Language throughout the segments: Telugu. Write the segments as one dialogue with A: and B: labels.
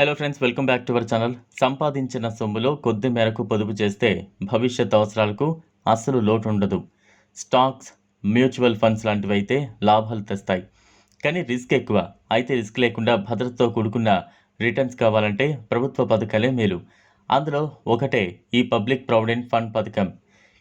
A: Hello friends welcome back to our channel సంపాదించిన సొమ్ములో కొద్ది మేరకు పొదుపు చేస్తే భవిష్యత్ అవసరాలకు అస్సలు లోటు ఉండదు. స్టాక్స్ మ్యూచువల్ ఫండ్స్ లాంటివి అయితే లాభాలు తెస్తాయి. కానీ రిస్క్ ఎక్కువ. అయితే రిస్క్ లేకుండా భద్రతతో కూడుకున్న రిటర్న్స్ కావాలంటే ప్రభుత్వ పథకాలే మేలు. అందులో ఒకటే ఈ పబ్లిక్ ప్రావిడెంట్ ఫండ్ పథకం.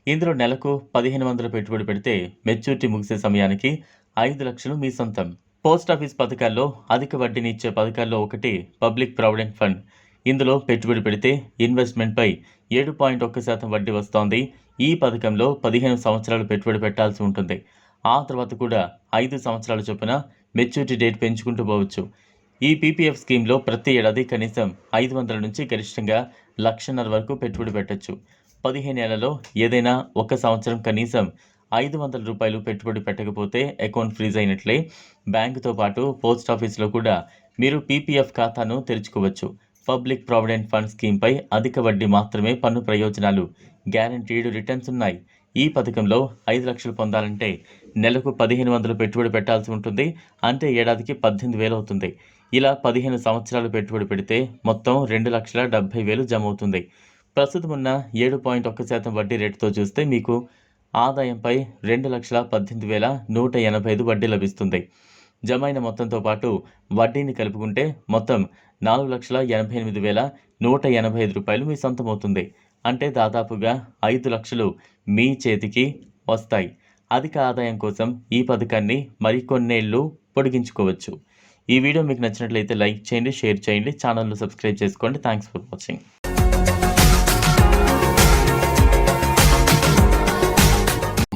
A: ఇందులో నెలకు పదిహేను వందలు పెట్టుబడి పెడితే మెచ్యూరిటీ ముగిసే సమయానికి ఐదు లక్షలు మీ సొంతం. పోస్ట్ ఆఫీస్ పథకాల్లో అధిక వడ్డీని ఇచ్చే పథకాల్లో ఒకటి పబ్లిక్ ప్రావిడెంట్ ఫండ్. ఇందులో పెట్టుబడి పెడితే ఇన్వెస్ట్మెంట్పై ఏడు పాయింట్ ఒక్క శాతం వడ్డీ వస్తోంది. ఈ పథకంలో పదిహేను సంవత్సరాలు పెట్టుబడి పెట్టాల్సి ఉంటుంది. ఆ తర్వాత కూడా ఐదు సంవత్సరాల చొప్పున మెచ్యూరిటీ డేట్ పెంచుకుంటూ పోవచ్చు. ఈ పీపీఎఫ్ స్కీమ్లో ప్రతి ఏడాది కనీసం ఐదు వందల నుంచి గరిష్టంగా లక్షన్నర వరకు పెట్టుబడి పెట్టచ్చు. పదిహేను ఏళ్ళలో ఏదైనా ఒక సంవత్సరం కనీసం ఐదు వందల రూపాయలు పెట్టుబడి పెట్టకపోతే అకౌంట్ ఫ్రీజ్ అయినట్లే. బ్యాంకుతో పాటు పోస్ట్ ఆఫీస్లో కూడా మీరు పీపీఎఫ్ ఖాతాను తెరుచుకోవచ్చు. పబ్లిక్ ప్రావిడెంట్ ఫండ్ స్కీమ్పై అధిక వడ్డీ మాత్రమే పన్ను ప్రయోజనాలు. గ్యారంటీడ్ రిటర్న్స్ ఉన్నాయి. ఈ పథకంలో ఐదు లక్షలు పొందాలంటే నెలకు పదిహేను వందలు పెట్టుబడి పెట్టాల్సి ఉంటుంది. అంటే ఏడాదికి పద్దెనిమిది వేలు అవుతుంది. ఇలా పదిహేను సంవత్సరాలు పెట్టుబడి పెడితే మొత్తం రెండు లక్షల డెబ్బై వేలు జమ అవుతుంది. ప్రస్తుతం ఉన్న ఏడు పాయింట్ ఒక్క శాతం వడ్డీ రేటుతో చూస్తే మీకు ఆదాయంపై రెండు లక్షల పద్దెనిమిది వేల నూట ఎనభై ఐదు వడ్డీ లభిస్తుంది. జమైన మొత్తంతో పాటు వడ్డీని కలుపుకుంటే మొత్తం నాలుగు లక్షల ఎనభై ఎనిమిది వేల నూట ఎనభై ఐదు రూపాయలు మీ సొంతమవుతుంది. అంటే దాదాపుగా ఐదు లక్షలు మీ చేతికి వస్తాయి. అధిక ఆదాయం కోసం ఈ పథకాన్ని మరికొన్నేళ్ళు పొడిగించుకోవచ్చు. ఈ వీడియో మీకు నచ్చినట్లయితే లైక్ చేయండి షేర్ చేయండి ఛానల్ను సబ్స్క్రైబ్ చేసుకోండి. Thanks for watching.